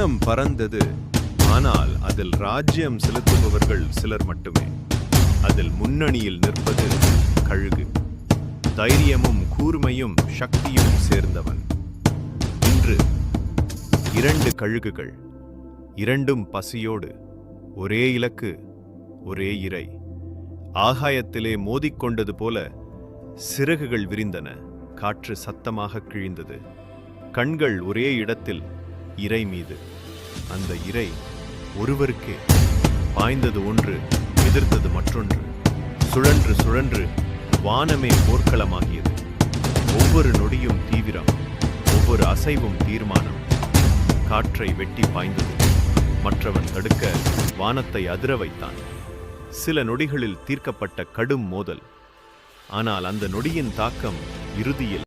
வானம் பறந்தது. ஆனால் அதில் ராஜ்யம் செலுத்துபவர்கள் சிலர் மட்டுமே. அதில் முன்னணியில் நிற்பது கழுகு. தைரியமும் கூர்மையும் சக்தியும் சேர்ந்தவன். இன்று இரண்டு கழுகுகள் இரண்டும் பசியோடு ஒரே இலக்கு ஒரே இறை. ஆகாயத்திலே மோதிக்கொண்டது போல சிறகுகள் விரிந்தன காற்று சத்தமாக கிழிந்தது. கண்கள் ஒரே இடத்தில் இரை மீது. அந்த இரை ஒருவருக்கே பாய்ந்தது ஒன்று எதிர்த்தது மற்றொன்று சுழன்று சுழன்று வானமே போர்க்களமாகியது. ஒவ்வொரு நொடியும் தீவிரம் ஒவ்வொரு அசைவும் தீர்மானம். காற்றை வெட்டி பாய்ந்தது மற்றவன் தடுக்க வானத்தை அதிர வைத்தான். சில நொடிகளில் தீர்க்கப்பட்ட கடும் மோதல். ஆனால் அந்த நொடியின் தாக்கம் இறுதியில்